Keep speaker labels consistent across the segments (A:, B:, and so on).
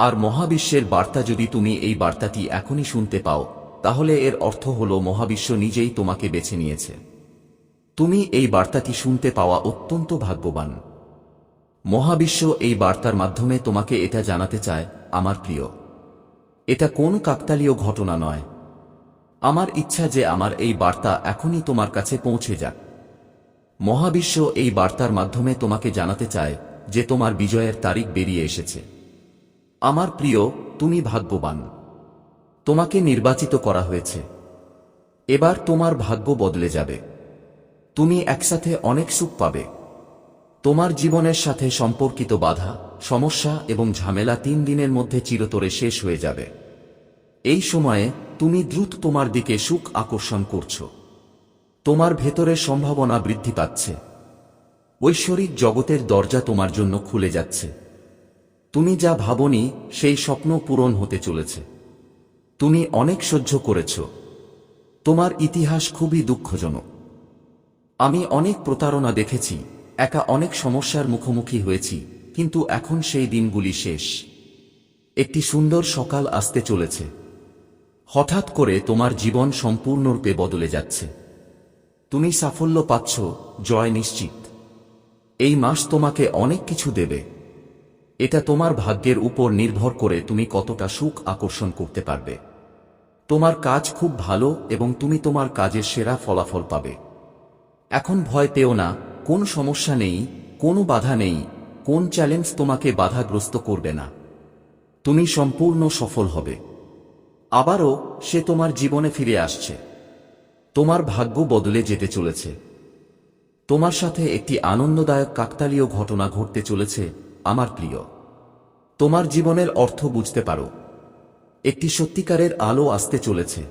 A: আর মহাবিশ্বের বার্তা যদি তুমি এই বার্তাটি এখনই শুনতে পাও, তাহলে এর অর্থ হল মহাবিশ্ব নিজেই তোমাকে বেছে নিয়েছে। তুমি এই বার্তাটি শুনতে পাওয়া অত্যন্ত ভাগ্যবান। মহাবিশ্ব এই বার্তার মাধ্যমে তোমাকে এটা জানাতে চায়, আমার প্রিয়, এটা কোন কাকতালীয় ঘটনা নয়। আমার ইচ্ছা যে আমার এই বার্তা এখনই তোমার কাছে পৌঁছে যাক। মহাবিশ্ব এই বার্তার মাধ্যমে তোমাকে জানাতে চায় যে তোমার বিজয়ের তারিখ বেরিয়ে এসেছে। আমার প্রিয়, তুমি ভাগ্যবান। তোমাকে নির্বাচিত করা হয়েছে। এবার তোমার ভাগ্য বদলে যাবে। তুমি একসাথে অনেক সুখ পাবে। তোমার জীবনের সাথে সম্পর্কিত বাধা, সমস্যা এবং ঝামেলা তিন দিনের মধ্যে চিরতরে শেষ হয়ে যাবে। এই সময়ে তুমি দ্রুত তোমার দিকে সুখ আকর্ষণ করছ। তোমার ভেতরের সম্ভাবনা বৃদ্ধি পাচ্ছে। ঐশ্বরিক জগতের দরজা তোমার জন্য খুলে যাচ্ছে। তুমি যা ভাবনি, সেই স্বপ্ন পূরণ হতে চলেছে। তুমি অনেক সহ্য করেছ। তোমার ইতিহাস খুবই দুঃখজনক। আমি অনেক প্রতারণা দেখেছি, একা অনেক সমস্যার মুখোমুখি হয়েছি, কিন্তু এখন সেই দিনগুলি শেষ। একটি সুন্দর সকাল আসতে চলেছে। হঠাৎ করে তোমার জীবন সম্পূর্ণরূপে বদলে যাচ্ছে। তুমি সাফল্য পাচ্ছ, জয় নিশ্চিত। এই মাস তোমাকে অনেক কিছু দেবে। এটা তোমার ভাগ্যের উপর নির্ভর করে তুমি কতটা সুখ আকর্ষণ করতে পারবে। তোমার কাজ খুব ভালো এবং তুমি তোমার কাজের সেরা ফলাফল পাবে। এখন ভয় পেও না, কোন সমস্যা নেই, কোনো বাধা নেই, কোন চ্যালেঞ্জ তোমাকে বাধাগ্রস্ত করবে না। তুমি সম্পূর্ণ সফল হবে। আবারও সে তোমার জীবনে ফিরে আসছে। তোমার ভাগ্য বদলে যেতে চলেছে। তোমার সাথে একটি আনন্দদায়ক কাকতালীয় ঘটনা ঘটতে চলেছে আমার প্রিয়, তোমার জীবনের অর্থ বুঝতে পারো। একটি সত্যিকারের আলো আসতে চলেছে।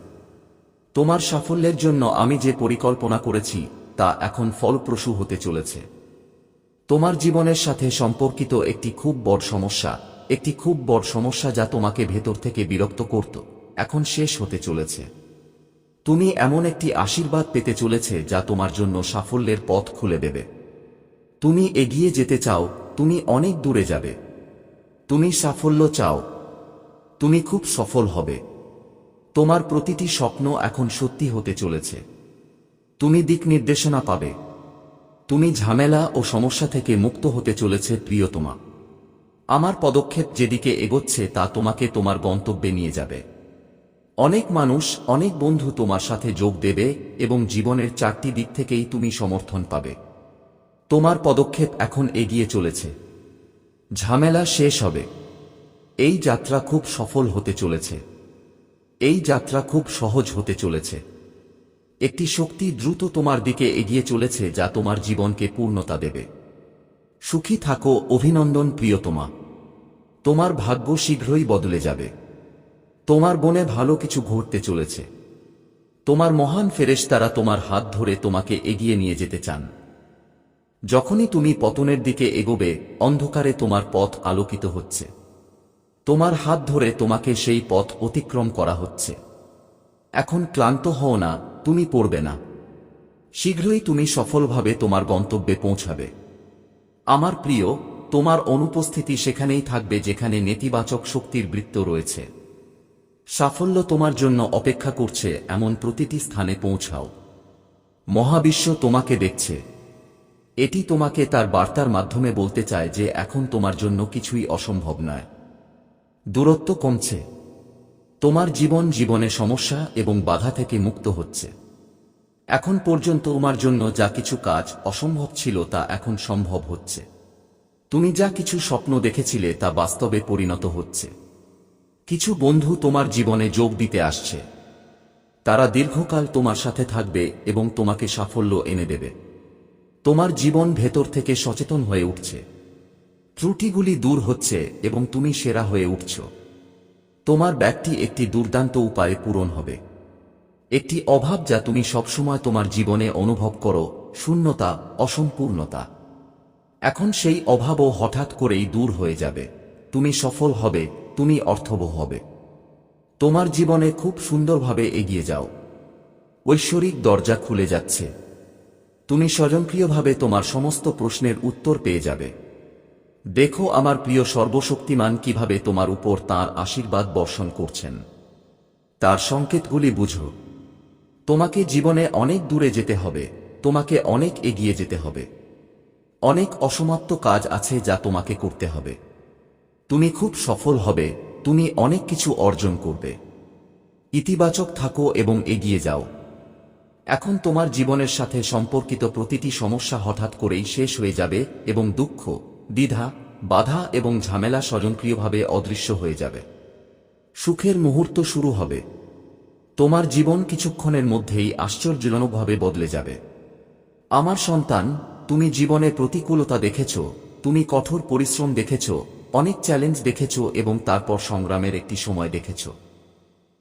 A: তোমার সাফল্যের জন্য আমি যে পরিকল্পনা করেছি, তা এখন ফলপ্রসূ হতে চলেছে। তোমার জীবনের সাথে সম্পর্কিত একটি খুব বড় সমস্যা, একটি খুব বড় সমস্যা যা তোমাকে ভেতর থেকে বিরক্ত করত, এখন শেষ হতে চলেছে। তুমি এমন একটি আশীর্বাদ পেতে চলেছে যা তোমার জন্য সাফল্যের পথ খুলে দেবে। তুমি এগিয়ে যেতে চাও তুমি অনেক দূরে যাবে। তুমি সাফল্য চাও। তুমি খুব সফল হবে। তোমার প্রতিটি স্বপ্ন এখন সত্যি হতে চলেছে। তুমি দিক নির্দেশনা পাবে। তুমি ঝামেলা ও সমস্যা থেকে মুক্ত হতে চলেছে, প্রিয়তমা। আমার পদক্ষেপ যেদিকে এগোচ্ছে, তা তোমাকে তোমার গন্তব্যে নিয়ে যাবে। অনেক মানুষ, অনেক বন্ধু তোমার সাথে যোগ দেবে এবং জীবনের চারটি দিক থেকেই তুমি সমর্থন পাবে। তোমার পদক্ষেপ এখন এগিয়ে চলেছে। ঝামেলা শেষ হবে। এই যাত্রা খুব সফল হতে চলেছে। এই যাত্রা খুব সহজ হতে চলেছে। একটি শক্তি দ্রুত তোমার দিকে এগিয়ে চলেছে যা তোমার জীবনকে পূর্ণতা দেবে। সুখী থাকো, অভিনন্দন প্রিয়তমা। তোমার ভাগ্য শীঘ্রই বদলে যাবে। তোমার বনে ভালো কিছু ঘটতে চলেছে। তোমার মহান ফেরেশতারা তোমার হাত ধরে তোমাকে এগিয়ে নিয়ে যেতে চান। যখনই তুমি পতনের দিকে এগোবে, অন্ধকারে তোমার পথ আলোকিত হচ্ছে। তোমার হাত ধরে তোমাকে সেই পথ অতিক্রম করা হচ্ছে। এখন ক্লান্ত হও না, তুমি পড়বে না। শীঘ্রই তুমি সফলভাবে তোমার গন্তব্যে পৌঁছাবে। আমার প্রিয়, তোমার অনুপস্থিতি সেখানেই থাকবে যেখানে নেতিবাচক শক্তির বৃত্ত রয়েছে। সাফল্য তোমার জন্য অপেক্ষা করছে, এমন প্রতিটি স্থানে পৌঁছাও। মহাবিশ্ব তোমাকে দেখছে। এটি তোমাকে তার বার্তার মাধ্যমে বলতে চায় যে এখন তোমার জন্য কিছুই অসম্ভব নয়। দূরত্ব কমছে। তোমার জীবন জীবনে সমস্যা এবং বাধা থেকে মুক্ত হচ্ছে। এখন পর্যন্ত তোমার জন্য যা কিছু কাজ অসম্ভব ছিল তা এখন সম্ভব হচ্ছে। তুমি যা কিছু স্বপ্ন দেখেছিলে তা বাস্তবে পরিণত হচ্ছে। কিছু বন্ধু তোমার জীবনে যোগ দিতে আসছে। তারা দীর্ঘকাল তোমার সাথে থাকবে এবং তোমাকে সাফল্য এনে দেবে। তোমার জীবন ভেতর থেকে সচেতন হয়ে উঠছে। ত্রুটিগুলি দূর হচ্ছে এবং তুমি সেরা হয়ে উঠছ। তোমার ব্যাগটি একটি দুর্দান্ত উপায়ে পূরণ হবে। একটি অভাব যা তুমি সবসময় তোমার জীবনে অনুভব করো, শূন্যতা, অসম্পূর্ণতা। এখন সেই অভাবও হঠাৎ করেই দূর হয়ে যাবে। তুমি সফল হবে, তুমি অর্থবহ হবে। তোমার জীবনে খুব সুন্দরভাবে এগিয়ে যাও। ঐশ্বরিক দরজা খুলে যাচ্ছে। তুমি স্বয়ংক্রিয়ভাবে তোমার সমস্ত প্রশ্নের উত্তর পেয়ে যাবে। দেখো আমার প্রিয় সর্বশক্তিমান কীভাবে তোমার উপর তার আশীর্বাদ বর্ষণ করছেন। তার সংকেতগুলি বুঝো। তোমাকে জীবনে অনেক দূরে যেতে হবে, তোমাকে অনেক এগিয়ে যেতে হবে। অনেক অসমাপ্ত কাজ আছে যা তোমাকে করতে হবে। তুমি খুব সফল হবে, তুমি অনেক কিছু অর্জন করবে। ইতিবাচক থাকো এবং এগিয়ে যাও। এখন তোমার জীবনের সাথে সম্পর্কিত প্রতিটি সমস্যা হঠাৎ করেই শেষ হয়ে যাবে এবং দুঃখ, দ্বিধা, বাধা এবং ঝামেলা স্বয়ংক্রিয়ভাবে অদৃশ্য হয়ে যাবে। সুখের মুহূর্ত শুরু হবে। তোমার জীবন কিছুক্ষণের মধ্যেই আশ্চর্যজনকভাবে বদলে যাবে। আমার সন্তান, তুমি জীবনে প্রতিকূলতা দেখেছ, তুমি কঠোর পরিশ্রম দেখেছ, অনেক চ্যালেঞ্জ দেখেছ এবং তারপর সংগ্রামের একটি সময় দেখেছ।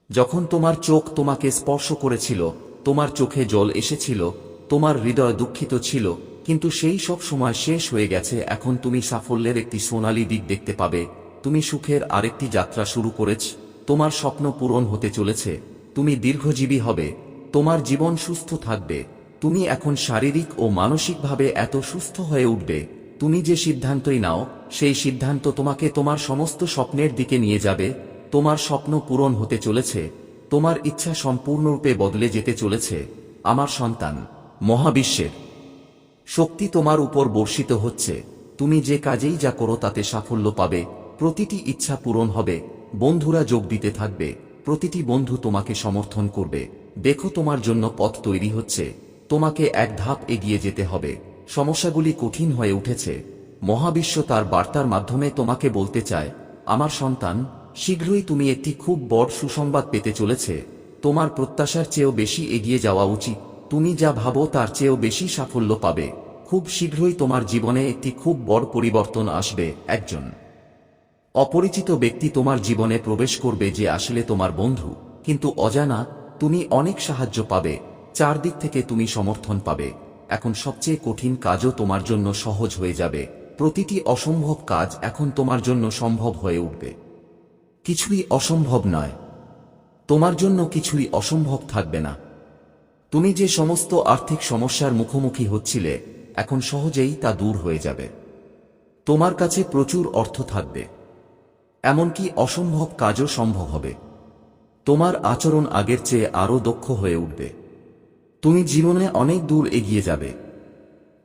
A: যখন তোমার চোখ তোমাকে স্পর্শ করেছিল তোমার চোখে জল এসেছিল, তোমার হৃদয় দুঃখিত ছিল, কিন্তু সেই সব সময় শেষ হয়ে গেছে, এখন তুমি সাফল্যের একটি সোনালী দিক দেখতে পাবে। তুমি সুখের আরেকটি যাত্রা শুরু করেছ, তোমার স্বপ্ন পূরণ হতে চলেছে, তুমি দীর্ঘজীবী হবে, তোমার জীবন সুস্থ থাকবে, তুমি এখন শারীরিক ও মানসিকভাবে এত সুস্থ হয়ে উঠবে, তুমি যে সিদ্ধান্তই নাও, সেই সিদ্ধান্ত তোমাকে তোমার সমস্ত স্বপ্নের দিকে নিয়ে যাবে, তোমার স্বপ্ন পূরণ হতে চলেছে। তোমার ইচ্ছা সম্পূর্ণরূপে বদলে যেতে চলেছে, আমার সন্তান, মহাবিশ্বের। শক্তি তোমার উপর বর্ষিত হচ্ছে, তুমি যে কাজেই যা করো তাতে সাফল্য পাবে, প্রতিটি ইচ্ছা পূরণ হবে, বন্ধুরা যোগ দিতে থাকবে, প্রতিটি বন্ধু তোমাকে সমর্থন করবে। দেখো তোমার জন্য পথ তৈরি হচ্ছে, তোমাকে এক ধাপ এগিয়ে যেতে হবে, সমস্যাগুলি কঠিন হয়ে উঠেছে। মহাবিশ্ব তার বার্তার মাধ্যমে তোমাকে বলতে চায়, আমার সন্তান শীঘ্রই তুমি একটি খুব বড় সুসংবাদ পেতে চলেছে। তোমার প্রত্যাশার চেয়েও বেশি এগিয়ে যাওয়া উচিত। তুমি যা ভাবো তার চেয়েও বেশি সাফল্য পাবে। খুব শীঘ্রই তোমার জীবনে একটি খুব বড় পরিবর্তন আসবে, একজন অপরিচিত ব্যক্তি তোমার জীবনে প্রবেশ করবে যে আসলে তোমার বন্ধু। কিন্তু অজানা, তুমি অনেক সাহায্য পাবে। চারদিক থেকে তুমি সমর্থন পাবে। এখন সবচেয়ে কঠিন কাজও তোমার জন্য সহজ হয়ে যাবে। প্রতিটি অসম্ভব কাজ এখন তোমার জন্য সম্ভব হয়ে উঠবে। কিছুই অসম্ভব নয়। তোমার জন্য কিছুই অসম্ভব থাকবে না। তুমি যে সমস্ত আর্থিক সমস্যার মুখোমুখি হচ্ছিলে, এখন সহজেই তা দূর হয়ে যাবে। তোমার কাছে প্রচুর অর্থ থাকবে। এমনকি অসম্ভব কাজও সম্ভব হবে। তোমার আচরণ আগের চেয়ে আরও দক্ষ হয়ে উঠবে। তুমি জীবনে অনেক দূর এগিয়ে যাবে।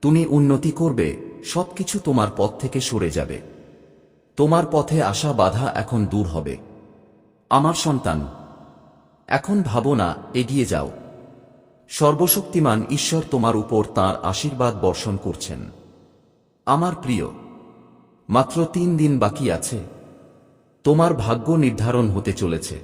A: তুমি উন্নতি করবে, সবকিছু তোমার পথ থেকে সরে যাবে। তোমার পথে আসা বাধা এখন দূর হবে। আমার সন্তান, এখন ভাবো না, এগিয়ে যাও। সর্বশক্তিমান ঈশ্বর তোমার উপর তাঁর আশীর্বাদ বর্ষণ করছেন। আমার প্রিয়, মাত্র তিন দিন বাকি আছে। তোমার ভাগ্য নির্ধারণ হতে চলেছে।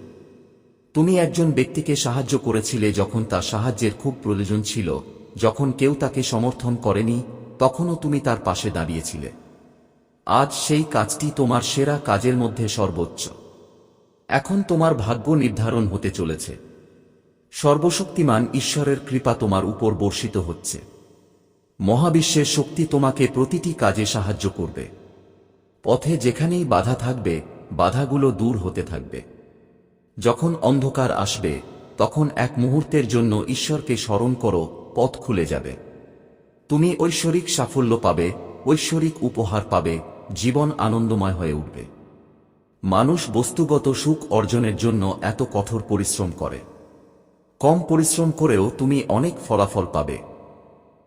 A: তুমি একজন ব্যক্তিকে সাহায্য করেছিলে যখন তার সাহায্যের খুব প্রয়োজন ছিল। যখন কেউ তাকে সমর্থন করেনি, তখনও তুমি তার পাশে দাঁড়িয়েছিলে। আজ সেই কাজটি তোমার সেরা কাজের মধ্যে সর্বোচ্চ। এখন তোমার ভাগ্য নির্ধারণ হতে চলেছে। সর্বশক্তিমান ঈশ্বরের কৃপা তোমার উপর বর্ষিত হচ্ছে। মহাবিশ্বের শক্তি তোমাকে প্রতিটি কাজে সাহায্য করবে। পথে যেখানেই বাধা থাকবে, বাধাগুলো দূর হতে থাকবে। যখন অন্ধকার আসবে, তখন এক মুহূর্তের জন্য ঈশ্বরকে স্মরণ করো, পথ খুলে যাবে। তুমি ঐশ্বরিক সাফল্য পাবে, ঐশ্বরিক উপহার পাবে জীবন আনন্দময় হয়ে উঠবে। মানুষ বস্তুগত সুখ অর্জনের জন্য এত কঠোর পরিশ্রম করে। কম পরিশ্রম করেও তুমি অনেক ফলাফল পাবে।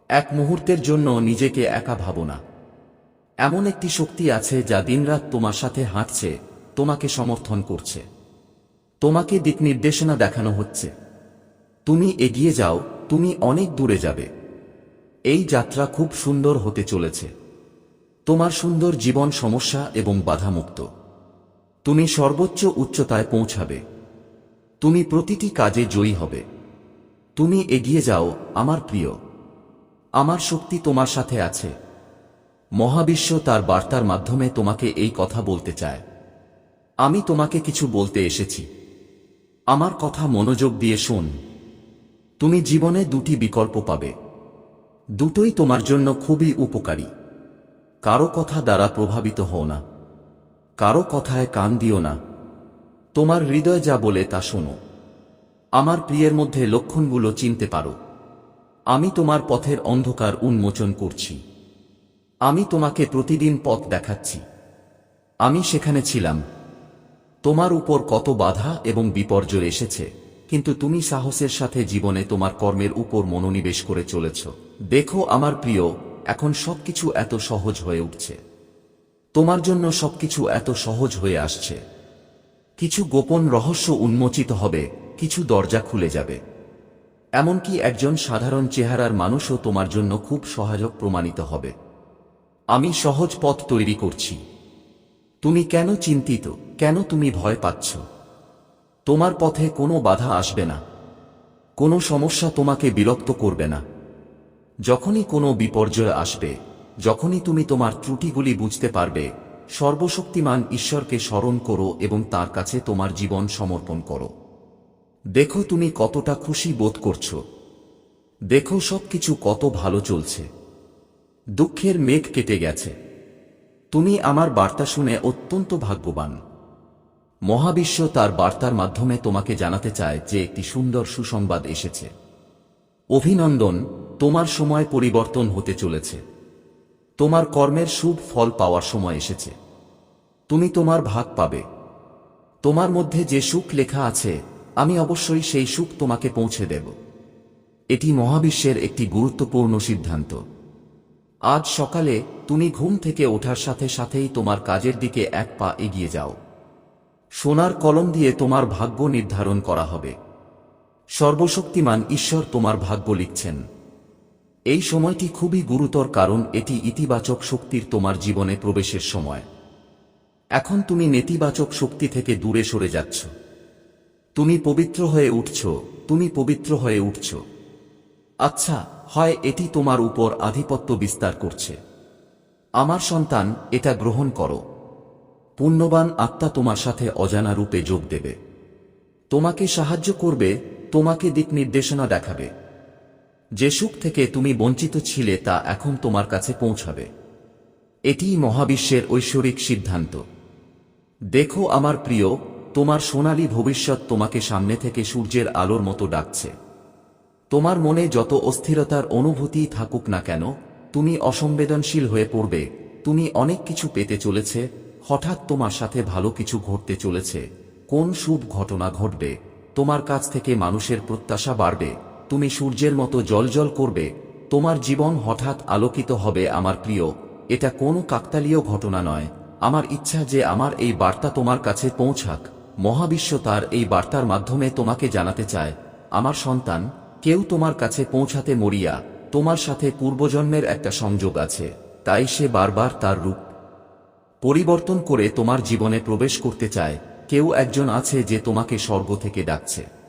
A: এক মুহূর্তের জন্য নিজেকে একা ভাবো না। এমন একটি শক্তি আছে যা দিনরাত তোমার সাথে হাঁটছে, তোমাকে সমর্থন করছে। তোমাকে দিক নির্দেশনা দেখানো হচ্ছে। তুমি এগিয়ে যাও, তুমি অনেক দূরে যাবে। এই যাত্রা খুব সুন্দর হতে চলেছে। তোমার সুন্দর জীবন সমস্যা এবং বাধামুক্ত। তুমি সর্বোচ্চ উচ্চতায় পৌঁছাবে। তুমি প্রতিটি কাজে জয়ী হবে। তুমি এগিয়ে যাও, আমার প্রিয়। আমার শক্তি তোমার সাথে আছে। মহাবিশ্ব তার বার্তার মাধ্যমে তোমাকে এই কথা বলতে চায়। আমি তোমাকে কিছু বলতে এসেছি। আমার কথা মনোযোগ দিয়ে শোন। তুমি জীবনে দুটি বিকল্প পাবে। দুটোই তোমার জন্য খুবই উপকারী। কারও কথা দ্বারা প্রভাবিত হও না। কারও কথায় কান দিও না। তোমার হৃদয় যা বলে তা শোনো। আমার প্রিয়ের মধ্যে লক্ষণগুলো চিনতে পারো। আমি তোমার পথের অন্ধকার উন্মোচন করছি। আমি তোমাকে প্রতিদিন পথ দেখাচ্ছি। আমি সেখানে ছিলাম। তোমার উপর কত বাধা এবং বিপর্যয় এসেছে, কিন্তু তুমি সাহসের সাথে জীবনে তোমার কর্মের উপর মনোনিবেশ করে চলেছ। দেখো আমার প্রিয় এখন সবকিছু এত সহজ হয়ে উঠছে। তোমার জন্য সবকিছু এত সহজ হয়ে আসছে। কিছু গোপন রহস্য উন্মোচিত হবে, কিছু দরজা খুলে যাবে। এমনকি একজন সাধারণ চেহারার মানুষও তোমার জন্য খুব সহায়ক প্রমাণিত হবে। আমি সহজ পথ তৈরি করছি। তুমি কেন চিন্তিত? কেন তুমি ভয় পাচ্ছ? তোমার পথে কোনো বাধা আসবে না। কোনো সমস্যা তোমাকে বিরক্ত করবে না। যখনই কোনো বিপর্যয় আসবে, যখনই তুমি তোমার ত্রুটিগুলি বুঝতে পারবে, সর্বশক্তিমান ঈশ্বরকে স্মরণ করো এবং তার কাছে তোমার জীবন সমর্পণ করো। দেখো তুমি কতটা খুশি বোধ করছ। দেখো সবকিছু কত ভালো চলছে। দুঃখের মেঘ কেটে গেছে। তুমি আমার বার্তা শুনে অত্যন্ত ভাগ্যবান। মহাবিশ্ব তার বার্তার মাধ্যমে তোমাকে জানাতে চায় যে একটি সুন্দর সুসংবাদ এসেছে। অভিনন্দন তোমার সময় পরিবর্তন হতে চলেছে। তোমার কর্মের শুভ ফল পাওয়ার সময় এসেছে। তুমি তোমার ভাগ পাবে। তোমার মধ্যে যে সুখ লেখা আছে, আমি অবশ্যই সেই সুখ তোমাকে পৌঁছে দেব। এটি মহাবিশ্বের একটি গুরুত্বপূর্ণ সিদ্ধান্ত। আজ সকালে তুমি ঘুম থেকে ওঠার সাথে সাথেই তোমার কাজের দিকে এক পা এগিয়ে যাও। সোনার কলম দিয়ে তোমার ভাগ্য নির্ধারণ করা হবে। সর্বশক্তিমান ঈশ্বর তোমার ভাগ্য লিখছেন। এই সময়টি খুবই গুরুতর কারণ এটি ইতিবাচক শক্তির তোমার জীবনে প্রবেশের সময়। এখন তুমি নেতিবাচক শক্তি থেকে দূরে সরে যাচ্ছ। তুমি পবিত্র হয়ে উঠছ, তুমি পবিত্র হয়ে উঠছ। আচ্ছা হয় এটি তোমার উপর আধিপত্য বিস্তার করছে। আমার সন্তান, এটা গ্রহণ করো। পুণ্যবান আত্মা তোমার সাথে অজানা রূপে যোগ দেবে। তোমাকে সাহায্য করবে, তোমাকে দিক নির্দেশনা দেখাবে। যে সুখ থেকে তুমি বঞ্চিত ছিলে তা এখন তোমার কাছে পৌঁছাবে। এটিই মহাবিশ্বের ঐশ্বরিক সিদ্ধান্ত। দেখো আমার প্রিয়, তোমার সোনালী ভবিষ্যৎ তোমাকে সামনে থেকে সূর্যের আলোর মতো ডাকছে। তোমার মনে যত অস্থিরতার অনুভূতি থাকুক না কেন, তুমি অসংবেদনশীল হয়ে পড়বে। তুমি অনেক কিছু পেতে চলেছে, হঠাৎ তোমার সাথে ভালো কিছু ঘটতে চলেছে। কোন শুভ ঘটনা ঘটবে, তোমার কাছ থেকে মানুষের প্রত্যাশা বাড়বে। তুমি সূর্যের মতো জলজল করবে, তোমার জীবন হঠাৎ আলোকিত হবে আমার প্রিয়, এটা কোনো কাকতালীয় ঘটনা নয়। আমার ইচ্ছা যে আমার এই বার্তা তোমার কাছে পৌঁছাক। মহাবিশ্ব তার এই বার্তার মাধ্যমে তোমাকে জানাতে চায়। আমার সন্তান, কেউ তোমার কাছে পৌঁছাতে মরিয়া, তোমার সাথে পূর্বজন্মের একটা সংযোগ আছে, তাই সে বারবার তার রূপ পরিবর্তন করে তোমার জীবনে প্রবেশ করতে চায়। কেউ একজন আছে যে তোমাকে স্বর্গ থেকে ডাকছে।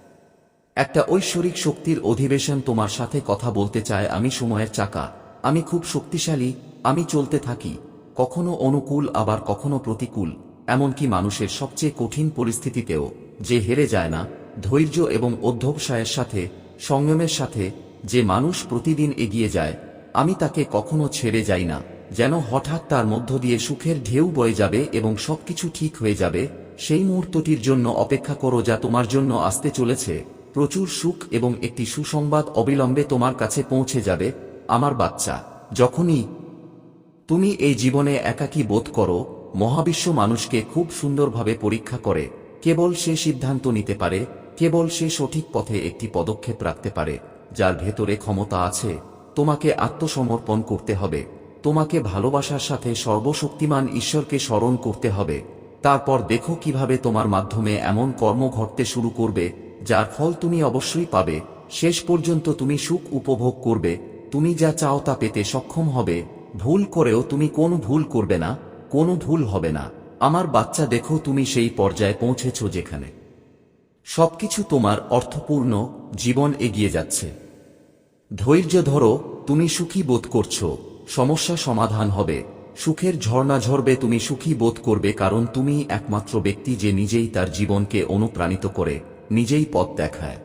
A: একটা ঐশ্বরিক শক্তির অধিবেশন তোমার সাথে কথা বলতে চায় আমি সময়ের চাকা। আমি খুব শক্তিশালী, আমি চলতে থাকি। কখনো অনুকূল, আবার কখনো প্রতিকূল, এমনকি মানুষের সবচেয়ে কঠিন পরিস্থিতিতেও, যে হেরে যায় না, ধৈর্য এবং অধ্যবসায়ের সাথে, সংযমের সাথে, যে মানুষ প্রতিদিন এগিয়ে যায়, আমি তাকে কখনো ছেড়ে যাই না। যেন হঠাৎ তার মধ্য দিয়ে সুখের ঢেউ বয়ে যাবে এবং সবকিছু ঠিক হয়ে যাবে, সেই মুহূর্তটির জন্য অপেক্ষা করো যা তোমার জন্য আসতে চলেছে। প্রচুর সুখ এবং একটি সুসংবাদ অবিলম্বে তোমার কাছে পৌঁছে যাবে, আমার বাচ্চা। যখনই তুমি এই জীবনে একাকী বোধ করো, মহাবিশ্ব মানুষকে খুব সুন্দরভাবে পরীক্ষা করে, কেবল সে সিদ্ধান্ত নিতে পারে, কেবল সে সঠিক পথে একটি পদক্ষেপ রাখতে পারে, যার ভেতরে ক্ষমতা আছে, তোমাকে আত্মসমর্পণ করতে হবে, তোমাকে ভালোবাসার সাথে সর্বশক্তিমান ঈশ্বরকে স্মরণ করতে হবে, তারপর দেখো কীভাবে তোমার মাধ্যমে এমন কর্ম ঘটতে শুরু করবে যার ফল তুমি অবশ্যই পাবে, শেষ পর্যন্ত তুমি সুখ উপভোগ করবে, তুমি যা চাও তা পেতে সক্ষম হবে, ভুল করেও তুমি কোনো ভুল করবে না, কোনো ভুল হবে না, আমার বাচ্চা দেখো তুমি সেই পর্যায়ে পৌঁছেছ যেখানে। সবকিছু তোমার অর্থপূর্ণ, জীবন এগিয়ে যাচ্ছে। ধৈর্য ধরো, তুমি সুখী বোধ করছ, সমস্যা সমাধান হবে, সুখের ঝর্ণা ঝরবে তুমি সুখী বোধ করবে কারণ তুমি একমাত্র ব্যক্তি যে নিজেই তার জীবনকে অনুপ্রাণিত করে। নিজেই পথ দেখায়।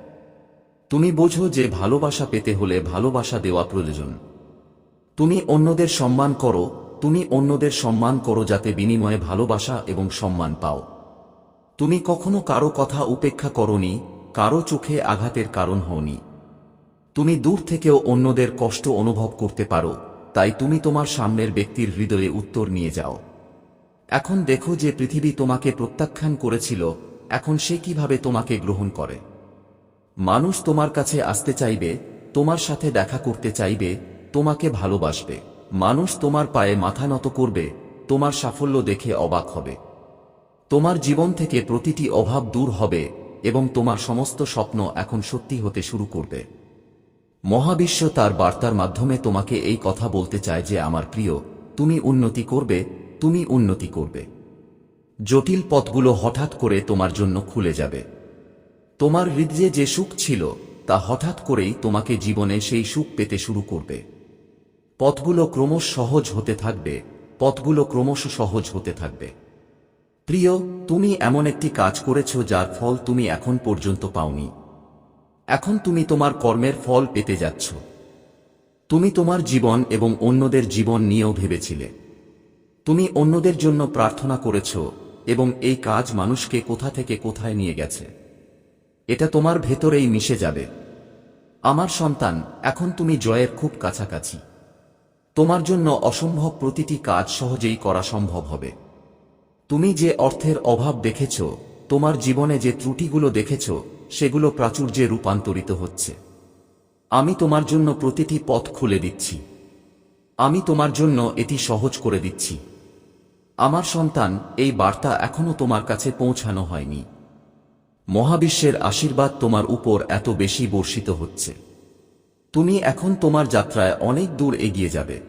A: তুমি বোঝো যে ভালোবাসা পেতে হলে ভালোবাসা দেওয়া প্রয়োজন। তুমি অন্যদের সম্মান করো, তুমি অন্যদের সম্মান করো যাতে বিনিময়ে ভালোবাসা এবং সম্মান পাও। তুমি কখনো কারও কথা উপেক্ষা করনি, কারও চোখে আঘাতের কারণ হওনি। তুমি দূর থেকেও অন্যদের কষ্ট অনুভব করতে পারো, তাই তুমি তোমার সামনের ব্যক্তির হৃদয়ে উত্তর নিয়ে যাও। এখন দেখো যে পৃথিবী তোমাকে প্রত্যাখ্যান করেছিল এখন সে কীভাবে তোমাকে গ্রহণ করে? মানুষ তোমার কাছে আসতে চাইবে, তোমার সাথে দেখা করতে চাইবে, তোমাকে ভালোবাসবে। মানুষ তোমার পায়ে মাথা নত করবে, তোমার সাফল্য দেখে অবাক হবে। তোমার জীবন থেকে প্রতিটি অভাব দূর হবে এবং তোমার সমস্ত স্বপ্ন এখন সত্যি হতে শুরু করবে। মহাবিশ্ব তার বার্তার মাধ্যমে তোমাকে এই কথা বলতে চায় যে, আমার প্রিয়, তুমি উন্নতি করবে, তুমি উন্নতি করবে। জটিল পথগুলো হঠাৎ করে তোমার জন্য খুলে যাবে। তোমার হৃদয়ে যে সুখ ছিল, তা হঠাৎ করেই তোমাকে জীবনে সেই সুখ পেতে শুরু করবে। পথগুলো ক্রমশ সহজ হতে থাকবে, পথগুলো ক্রমশ সহজ হতে থাকবে। প্রিয়, তুমি এমন একটি কাজ করেছ যার ফল তুমি এখন পর্যন্ত পাওনি। এখন তুমি তোমার কর্মের ফল পেতে যাচ্ছ। তুমি তোমার জীবন এবং অন্যদের জীবন নিয়েও ভেবেছিলে। তুমি অন্যদের জন্য প্রার্থনা করেছ এবং এই কাজ মানুষকে কোথা থেকে কোথায় নিয়ে গেছে। এটা তোমার ভেতরেই মিশে যাবে। আমার সন্তান, এখন তুমি জয়ের খুব কাছাকাছি। তোমার জন্য অসম্ভব প্রতিটি কাজ সহজেই করা সম্ভব হবে। তুমি যে অর্থের অভাব দেখেছ, তোমার জীবনে যে ত্রুটিগুলো দেখেছ, সেগুলো প্রাচুর্যে রূপান্তরিত হচ্ছে। আমি তোমার জন্য প্রতিটি পথ খুলে দিচ্ছি। আমি তোমার জন্য এটি সহজ করে দিচ্ছি। আমার সন্তান, এই বার্তা এখনও তোমার কাছে পৌঁছানো হয়নি। মহাবিশ্বের আশীর্বাদ তোমার উপর এত বেশি বর্ষিত হচ্ছে। তুমি এখন তোমার যাত্রায় অনেক দূর এগিয়ে যাবে।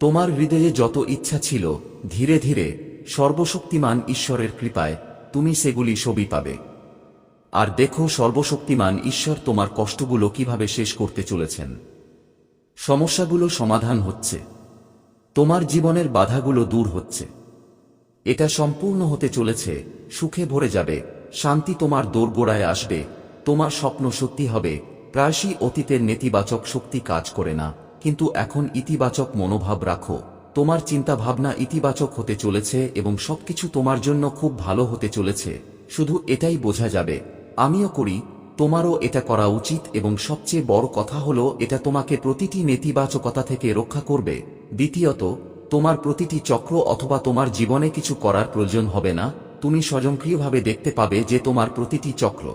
A: তোমার হৃদয়ে যত ইচ্ছা ছিল, ধীরে ধীরে সর্বশক্তিমান ঈশ্বরের কৃপায় তুমি সেগুলি সবই পাবে। আর দেখো সর্বশক্তিমান ঈশ্বর তোমার কষ্টগুলো কীভাবে শেষ করতে চলেছেন। সমস্যাগুলো সমাধান হচ্ছে। তোমার জীবনের বাধাগুলো দূর হচ্ছে। এটা সম্পূর্ণ হতে চলেছে, সুখে ভরে যাবে, শান্তি তোমার দোরগোড়ায় আসবে, তোমার স্বপ্ন সত্যি হবে, প্রায়শই অতীতের নেতিবাচক শক্তি কাজ করে না, কিন্তু এখন ইতিবাচক মনোভাব রাখো, তোমার চিন্তাভাবনা ইতিবাচক হতে চলেছে এবং সবকিছু তোমার জন্য খুব ভালো হতে চলেছে, শুধু এটাই বোঝা যাবে, আমিও করি, তোমারও এটা করা উচিত এবং সবচেয়ে বড় কথা হলো এটা তোমাকে প্রতিটি নেতিবাচকতা থেকে রক্ষা করবে, দ্বিতীয়ত তোমার প্রতিটি চক্র অথবা তোমার জীবনে কিছু করার প্রয়োজন হবে না, তুমি স্বয়ংক্রিয়ভাবে দেখতে পাবে যে তোমার প্রতিটি চক্র।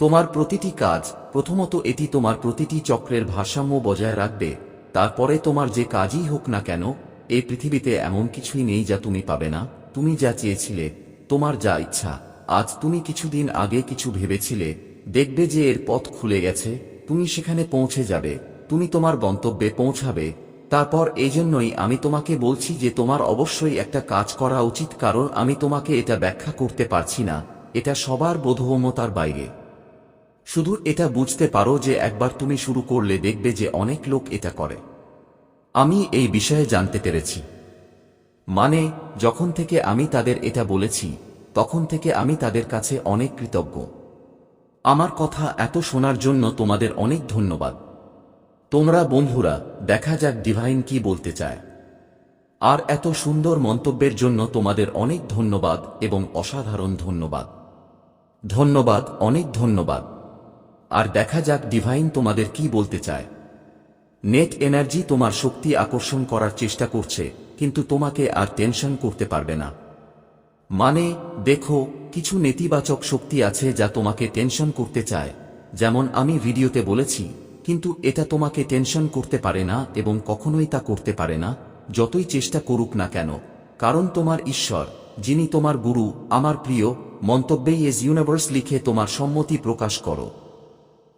A: তোমার প্রতিটি কাজ, প্রথমত এটি তোমার প্রতিটি চক্রের ভারসাম্য বজায় রাখবে, তারপরে তোমার যে কাজই হোক না কেন এই পৃথিবীতে এমন কিছুই নেই যা তুমি পাবে না, তুমি যা চেয়েছিলে, তোমার যা ইচ্ছা, আজ তুমি কিছুদিন আগে কিছু ভেবেছিলে, দেখবে যে এর পথ খুলে গেছে, তুমি সেখানে পৌঁছে যাবে, তুমি তোমার গন্তব্যে পৌঁছাবে তারপর এই জন্যই আমি তোমাকে বলছি যে তোমার অবশ্যই একটা কাজ করা উচিত, কারণ আমি তোমাকে এটা ব্যাখ্যা করতে পারছি না। এটা সবার বোধগম্যতার বাইরে। শুধু এটা বুঝতে পারো যে একবার তুমি শুরু করলে দেখবে যে অনেক লোক এটা করে। আমি এই বিষয়ে জানতে পেরেছি। মানে যখন থেকে আমি তাদের এটা বলেছি, তখন থেকে আমি তাদের কাছে অনেক কৃতজ্ঞ। আমার কথা এত শোনার জন্য তোমাদের অনেক ধন্যবাদ। তোমরা বন্ধুরা, দেখা যাক ডিভাইন কি বলতে চায়। আর এত সুন্দর মন্তব্যের জন্য তোমাদের অনেক ধন্যবাদ এবং অসাধারণ ধন্যবাদ। ধন্যবাদ, অনেক ধন্যবাদ। আর দেখা যাক ডিভাইন তোমাদের কি বলতে চায়। নেট এনার্জি তোমার শক্তি আকর্ষণ করার চেষ্টা করছে, কিন্তু তোমাকে আর টেনশন করতে পারবে না। মানে দেখো, কিছু নেতিবাচক শক্তি আছে যা তোমাকে টেনশন করতে চায়। যেমন আমি ভিডিওতে বলেছি কিন্তু এটা তোমাকে টেনশন করতে পারে না এবং কখনোই তা করতে পারে না, যতই চেষ্টা করুক না কেন। কারণ তোমার ঈশ্বর, যিনি তোমার গুরু, আমার প্রিয়, মন্তব্যেই এজ ইউনিভার্স লিখে তোমার সম্মতি প্রকাশ করো।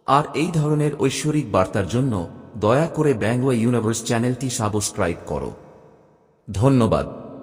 A: আর এই ধরনের ঐশ্বরিক বার্তার জন্য দয়া করে ব্যাঙ্গওয়ে ইউনিভার্স চ্যানেলটি সাবস্ক্রাইব করো। ধন্যবাদ।